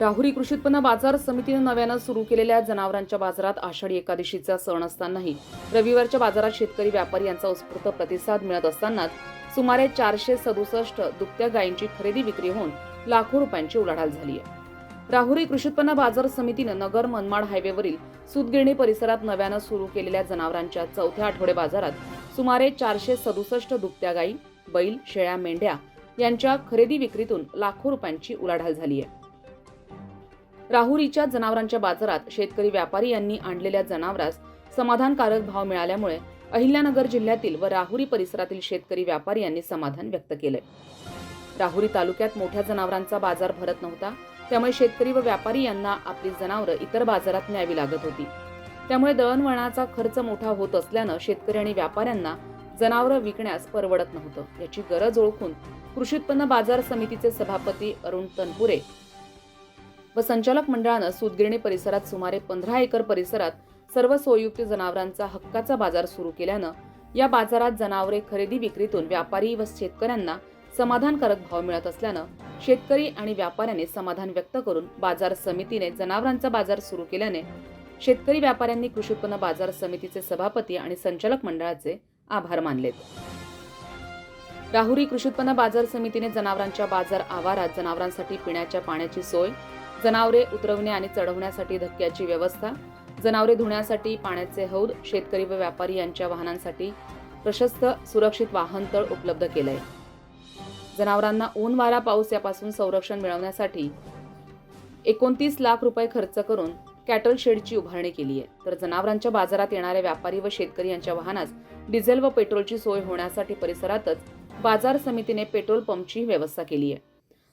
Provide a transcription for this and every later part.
राहुरी कृषी उत्पन्न बाजार समितीनं नव्यानं सुरू केलेल्या जनावरांच्या बाजारात आषाढी एकादशीचा सण असतानाही रविवारच्या बाजारात शेतकरी व्यापारी यांचा उत्स्फूर्त प्रतिसाद मिळत असतानाच सुमारे चारशे सदुसष्ट दुभत्या गायींची खरेदी विक्री होऊन लाखो रुपयांची उलाढाल झाली आहे. राहुरी कृषी उत्पन्न बाजार समितीनं नगर मनमाड हायवेवरील सुतगिरणी परिसरात नव्यानं सुरू केलेल्या जनावरांच्या चौथ्या आठवडे बाजारात सुमारे चारशे सदुसष्ट दुभत्या गायी बैल शेळ्या मेंढ्या यांच्या खरेदी विक्रीतून लाखो रुपयांची उलाढाल झाली आहे. राहुरीच्या जनावरांच्या बाजारात शेतकरी व्यापारी यांनी आणलेल्या जनावरास समाधानकारक भाव मिळाल्यामुळे अहिल्यानगर जिल्ह्यातील व राहुरी परिसरातील शेतकरी व्यापारी यांनी समाधान व्यक्त केलंय. राहुरी तालुक्यात मोठ्या जनावरांचा बाजार भरत नव्हता त्यामुळे शेतकरी व व्यापारी यांना आपली जनावरं इतर बाजारात न्यावी लागत होती. त्यामुळे दळणवळणाचा खर्च मोठा होत असल्यानं शेतकरी आणि व्यापाऱ्यांना जनावरं विकण्यास परवडत नव्हतं. याची गरज ओळखून कृषी उत्पन्न बाजार समितीचे सभापती अरुण तनपुरे व संचालक मंडळानं सुतगिरणी परिसरात सुमारे पंधरा एकर परिसरात सर्व सोयुक्त जनावरांचा हक्काचा बाजार सुरू केल्यानं या बाजारात जनावरे खरेदी विक्रीतून व्यापारी व शेतकऱ्यांना समाधानकारक भाव मिळत असल्यानं शेतकरी आणि व्यापाऱ्यांनी समाधान व्यक्त करून बाजार समितीने जनावरांचा बाजार सुरू केल्याने शेतकरी व्यापाऱ्यांनी कृषी उत्पन्न बाजार समितीचे सभापती आणि संचालक मंडळाचे आभार मानलेत. राहुरी कृषी उत्पन्न बाजार समितीने जनावरांच्या बाजार आवारात जनावरांसाठी पिण्याच्या पाण्याची सोय जनावरे उतरवणे आणि चढवण्यासाठी धक्क्याची व्यवस्था जनावरे धुण्यासाठी पाण्याचे हौद शेतकरी व व्यापारी यांच्या वाहनांसाठी प्रशस्त सुरक्षित वाहनतळ उपलब्ध केलं आहे जनावरांना ऊन वारा पाऊस यापासून संरक्षण मिळवण्यासाठी एकोणतीस लाख रुपये खर्च करून कॅटल शेडची उभारणी केली आहे. तर जनावरांच्या बाजारात येणाऱ्या व्यापारी व शेतकरी यांच्या वाहनास डिझेल व पेट्रोलची सोय होण्यासाठी परिसरातच बाजार समितीने पेट्रोल पंपची व्यवस्था केली आहे.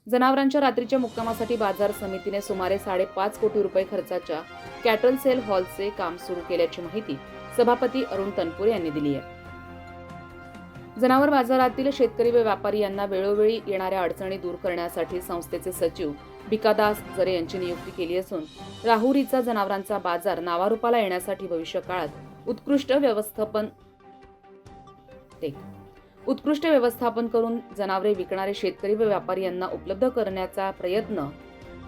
जनावरांच्या रात्रीच्या मुक्कामासाठी बाजार समितीने सुमारे साडेपाच कोटी रुपये खर्चाच्या कॅटल सेल हॉलचे काम सुरू केल्याची माहिती सभापती अरुण तनपुरे यांनी दिली आहे. जनावर बाजारातील शेतकरी व व्यापारी यांना वेळोवेळी येणाऱ्या अडचणी दूर करण्यासाठी संस्थेचे सचिव भिकादास जरे यांची नियुक्ती केली असून राहुरीचा जनावरांचा बाजार नावारूपाला येण्यासाठी भविष्य काळात उत्कृष्ट व्यवस्थापन टेक उत्कृष्ट व्यवस्थापन करून जनावरे विकणारे शेतकरी व व्यापारी यांना उपलब्ध करण्याचा प्रयत्न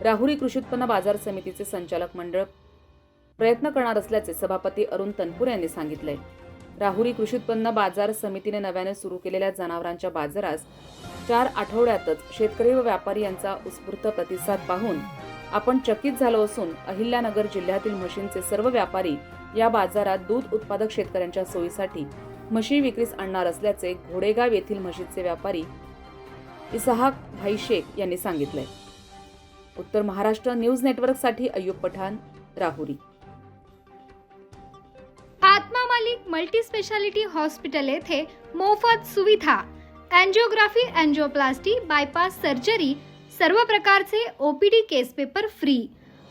राहुरी कृषी उत्पन्न बाजार समितीचे संचालक मंडळ प्रयत्न करणार असल्याचे सभापती अरुण तनपूर यांनी सांगितले. राहुरी कृषी उत्पन्न बाजार समितीने नव्याने सुरू केलेल्या जनावरांच्या बाजारास चार आठवड्यातच शेतकरी व व्यापारी यांचा उत्स्फूर्त प्रतिसाद पाहून आपण चकित झालो असून अहिल्यानगर जिल्ह्यातील म्हशींचे सर्व व्यापारी या बाजारात दूध उत्पादक शेतकऱ्यांच्या सोयीसाठी म्हशी विक्रीस आणणार असल्याचे घोडेगाव येथील म्हशीचे व्यापारी इसहाक भाई शेख यांनी सांगितलंय उत्तर महाराष्ट्र न्यूज नेटवर्कसाठी Ayyub Pathan Rahuri. Atma Malik multi speciality hospital येथे मोफत सुविधा अँजिओग्राफी अँजिओप्लास्टी बायपास सर्जरी सर्व प्रकारचे OPD case paper free.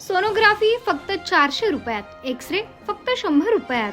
Sonography फक्त चारशे रुपयात एक्स रे फक्त शंभर रुपयात.